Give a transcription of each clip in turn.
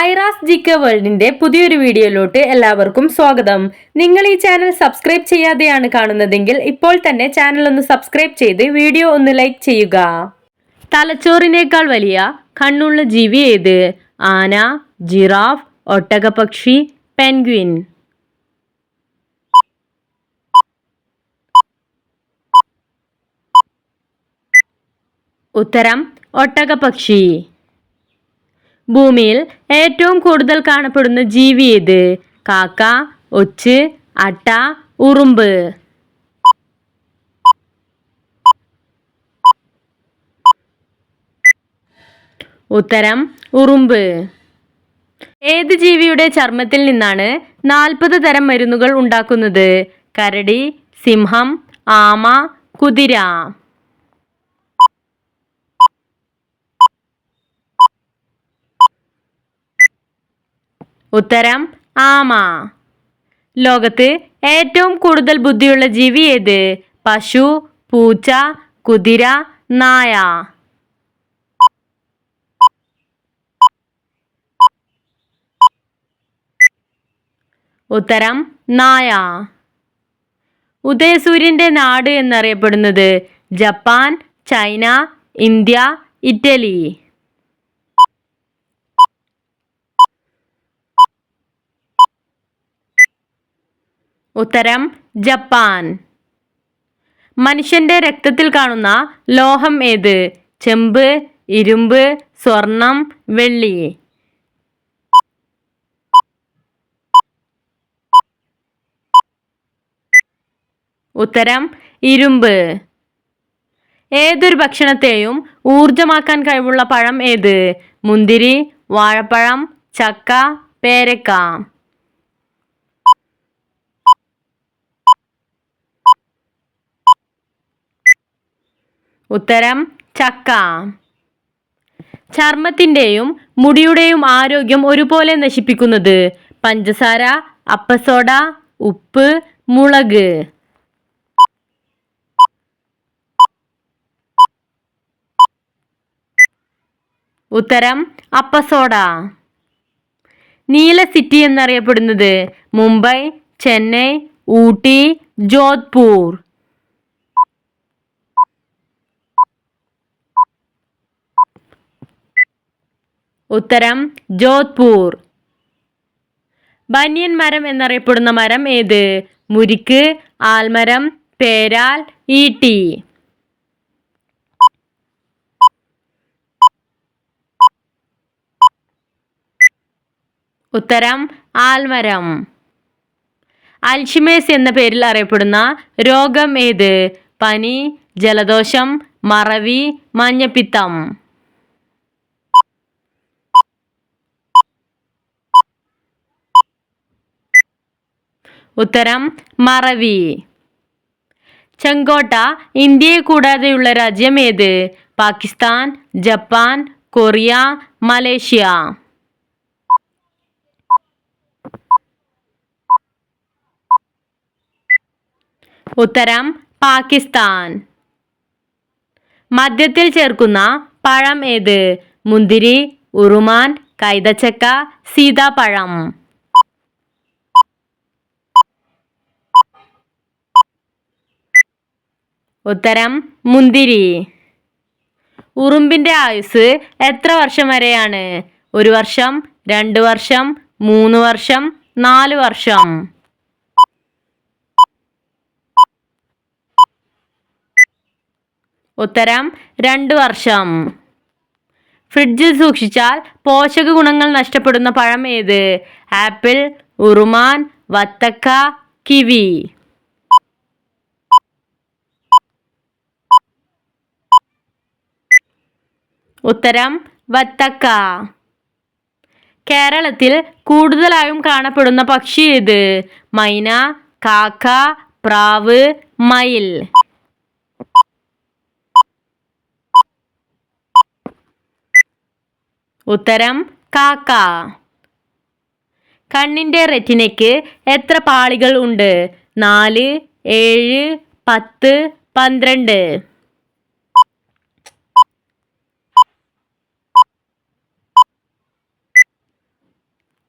Aira's G K വേൾഡിന്റെ പുതിയൊരു വീഡിയോയിലോട്ട് എല്ലാവർക്കും സ്വാഗതം. നിങ്ങൾ ഈ ചാനൽ സബ്സ്ക്രൈബ് ചെയ്യാതെയാണ് കാണുന്നതെങ്കിൽ ഇപ്പോൾ തന്നെ ചാനൽ ഒന്ന് സബ്സ്ക്രൈബ് ചെയ്ത് വീഡിയോ ഒന്ന് ലൈക്ക് ചെയ്യുക. തലച്ചോറിനേക്കാൾ വലിയ കണ്ണുള്ള ജീവി ഏത്? ആന ജിറാഫ് ഒട്ടകപക്ഷി പെൻഗ്വിൻ. ഉത്തരം ഒട്ടകപക്ഷി ഭൂമിയിൽ ഏറ്റവും കൂടുതൽ കാണപ്പെടുന്ന ജീവി ഏത്? കാക്ക ഒച്ച് അട്ട ഉറുമ്പ്. ഉത്തരം ഉറുമ്പ്. ഏത് ജീവിയുടെ ചർമ്മത്തിൽ നിന്നാണ് നാൽപ്പത് തരം മരുന്നുകൾ ഉണ്ടാക്കുന്നത്? കരടി സിംഹം ആമ കുതിര. ഉത്തരം ആമ. ലോകത്ത് ഏറ്റവും കൂടുതൽ ബുദ്ധിയുള്ള ജീവി ഏത്? പശു പൂച്ച കുതിര നായ. ഉത്തരം നായ. ഉദയസൂര്യന്റെ നാട് എന്നറിയപ്പെടുന്നത് ജപ്പാൻ ചൈന ഇന്ത്യ ഇറ്റലി. ഉത്തരം ജപ്പാൻ. മനുഷ്യന്റെ രക്തത്തിൽ കാണുന്ന ലോഹം ഏത്? ചെമ്പ് ഇരുമ്പ് സ്വർണം വെള്ളി. ഉത്തരം ഇരുമ്പ്. ഏതൊരു ഭക്ഷണത്തെയും ഊർജമാക്കാൻ കഴിവുള്ള പഴം ഏത്? മുന്തിരി വാഴപ്പഴം ചക്ക പേരക്ക. ഉത്തരം ചക്ക. ചർമ്മത്തിന്റെയും മുടിയുടെയും ആരോഗ്യം ഒരുപോലെ നശിപ്പിക്കുന്നത് പഞ്ചസാര അപ്പസോഡ ഉപ്പ് മുളക്. ഉത്തരം അപ്പസോഡ. നീല സിറ്റി എന്നറിയപ്പെടുന്നത് മുംബൈ ചെന്നൈ ഊട്ടി ജോധ്പൂർ. ഉത്തരം ജോധ്പൂർ. ബനിയൻ മരം എന്നറിയപ്പെടുന്ന മരം ഏത്? മുരിക്ക് ആൽമരം പേരാൽ ഈട്ടി. ഉത്തരം ആൽമരം. അൽഷിമേസ് എന്ന പേരിൽ അറിയപ്പെടുന്ന രോഗം ഏത്? പനി ജലദോഷം മറവി മഞ്ഞപ്പിത്തം. ഉത്തരം മറവി. ചെങ്കോട്ട ഇന്ത്യയെ കൂടാതെയുള്ള രാജ്യം ഏത്? Pakistan Japan Korea Malaysia. ഉത്തരം പാകിസ്ഥാൻ. മദ്യത്തിൽ ചേർക്കുന്ന പഴം ഏത്? മുന്തിരി ഉറുമാൻ കൈതച്ചക്ക സീതാപ്പഴം. ഉത്തരം മുന്തിരി. ഉറുമ്പിന്റെ ആയുസ് എത്ര വർഷം വരെയാണ്? ഒരു വർഷം രണ്ട് വർഷം മൂന്ന് വർഷം നാല് വർഷം. ഉത്തരം രണ്ട് വർഷം. ഫ്രിഡ്ജിൽ സൂക്ഷിച്ചാൽ പോഷക ഗുണങ്ങൾ നഷ്ടപ്പെടുന്ന പഴം ഏത്? ആപ്പിൾ ഉറുമാൻ വത്തക്ക കിവി. ഉത്തരം വത്തക്ക. കേരളത്തിൽ കൂടുതലായും കാണപ്പെടുന്ന പക്ഷി ഏത്? മൈന കാക്ക പ്രാവ് മയിൽ. ഉത്തരം കാക്ക. കണ്ണിന്റെ റെറ്റിനയ്ക്ക് എത്ര പാളികൾ ഉണ്ട്? നാല് ഏഴ് പത്ത് പന്ത്രണ്ട്.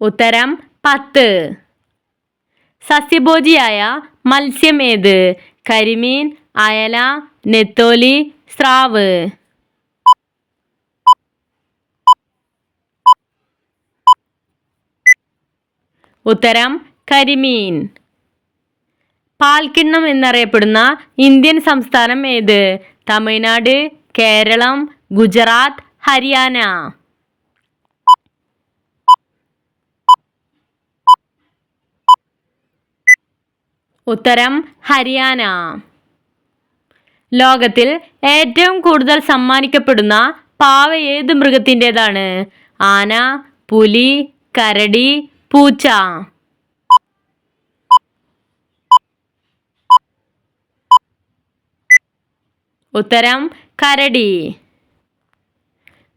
ഉത്തരം പത്ത്. സസ്യഭോജിയായ മത്സ്യം ഏത്? കരിമീൻ അയല നെത്തോലി സ്രാവ്. ഉത്തരം കരിമീൻ. പാൽക്കിണ്ണം എന്നറിയപ്പെടുന്ന ഇന്ത്യൻ സംസ്ഥാനം ഏത്? തമിഴ്നാട് കേരളം ഗുജറാത്ത് ഹരിയാന. ഉത്തരം ഹരിയാന. ലോകത്തിൽ ഏറ്റവും കൂടുതൽ സമ്മാനിക്കപ്പെടുന്ന പാവ ഏത് മൃഗത്തിന്റെതാണ്? ആന പുലി കരടി പൂച്ച. ഉത്തരം കരടി.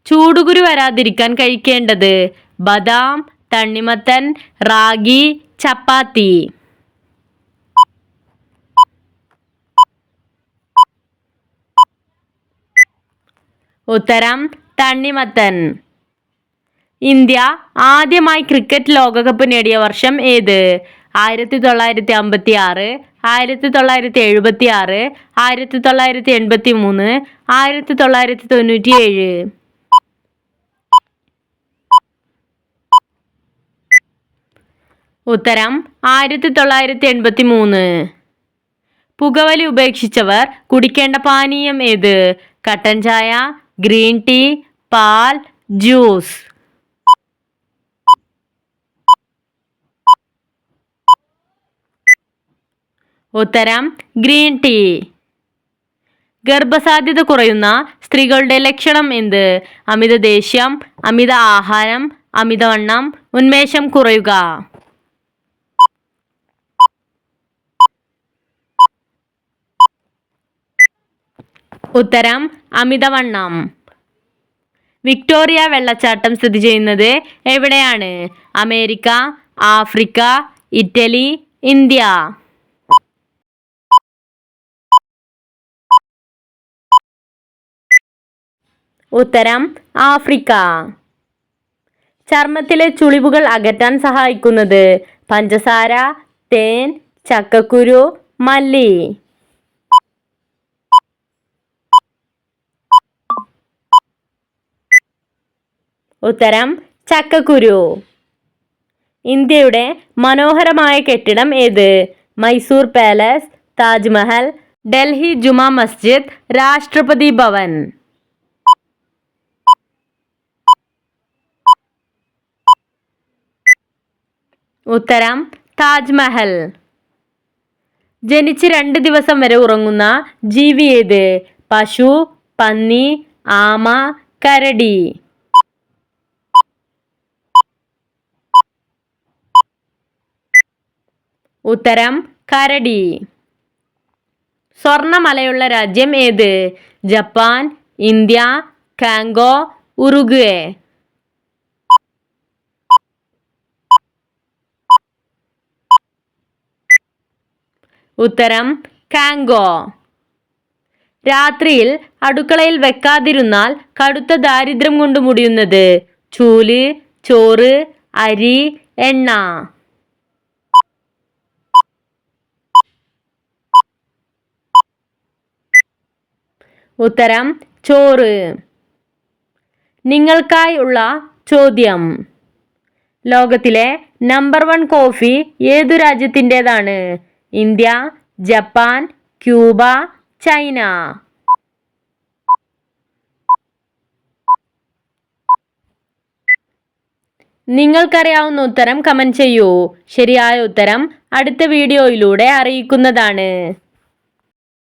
ചൂടുകുരു വരാതിരിക്കാൻ കഴിക്കേണ്ടത് ബദാം തണ്ണിമത്തൻ റാഗി ചപ്പാത്തി. ഉത്തരം തണ്ണിമത്തൻ. ഇന്ത്യ ആദ്യമായി ക്രിക്കറ്റ് ലോകകപ്പ് നേടിയ വർഷം ഏത്? ആയിരത്തി തൊള്ളായിരത്തി അമ്പത്തി ആറ് ആയിരത്തി തൊള്ളായിരത്തി എഴുപത്തി ആറ് ആയിരത്തി തൊള്ളായിരത്തി എൺപത്തി മൂന്ന് ആയിരത്തി തൊള്ളായിരത്തി തൊണ്ണൂറ്റി ഏഴ് ഉത്തരം ആയിരത്തി തൊള്ളായിരത്തി എൺപത്തി മൂന്ന് പുകവലി ഉപേക്ഷിച്ചവർ കുടിക്കേണ്ട പാനീയം ഏത്? കട്ടൻ ചായ ഗ്രീൻ ടീ പാൽ ജ്യൂസ്. ഉത്തരം ഗ്രീൻ ടീ. ഗർഭസാധ്യത കുറയുന്ന സ്ത്രീകളുടെ ലക്ഷണം എന്ത്? അമിത ദേഷ്യം അമിത ആഹാരം അമിതവണ്ണം ഉന്മേഷം കുറയുക. ഉത്തരം അമിതവണ്ണം. വിക്ടോറിയ വെള്ളച്ചാട്ടം സ്ഥിതി ചെയ്യുന്നത് എവിടെയാണ്? America Africa Italy India. ഉത്തരം ആഫ്രിക്ക. ചർമ്മത്തിലെ ചുളിവുകൾ അകറ്റാൻ സഹായിക്കുന്നത് പഞ്ചസാര തേൻ ചക്കക്കുരു മല്ലി. ഉത്തരം ചക്കക്കുരു. ഇന്ത്യയുടെ മനോഹരമായ കെട്ടിടം ഏത്? മൈസൂർ പാലസ് താജ്മഹൽ ഡൽഹി ജുമാ മസ്ജിദ് രാഷ്ട്രപതി ഭവൻ. ഉത്തരം താജ്മഹൽ. ജനിച്ച് രണ്ട് ദിവസം വരെ ഉറങ്ങുന്ന ജീവി ഏത്? പശു പന്നി ആമ കരടി. ഉത്തരം കരടി. സ്വർണമലയുള്ള രാജ്യം ഏത്? Japan India Congo Uruguay. ഉത്തരം കാങ്കോ. രാത്രിയിൽ അടുക്കളയിൽ വെക്കാതിരുന്നാൽ കടുത്ത ദാരിദ്ര്യം കൊണ്ട് മുടിയുന്നത് ചൂൽ ചോറ് അരി എണ്ണ. ഉത്തരം ചോറ്. നിങ്ങൾക്കായി ഉള്ള ചോദ്യം. ലോകത്തിലെ നമ്പർ വൺ കോഫി ഏതു രാജ്യത്തിന്റെതാണ്? India Japan Cuba China. നിങ്ങൾക്കറിയാവുന്ന ഉത്തരം കമന്റ് ചെയ്യൂ. ശരിയായ ഉത്തരം അടുത്ത വീഡിയോയിലൂടെ അറിയിക്കുന്നതാണ്.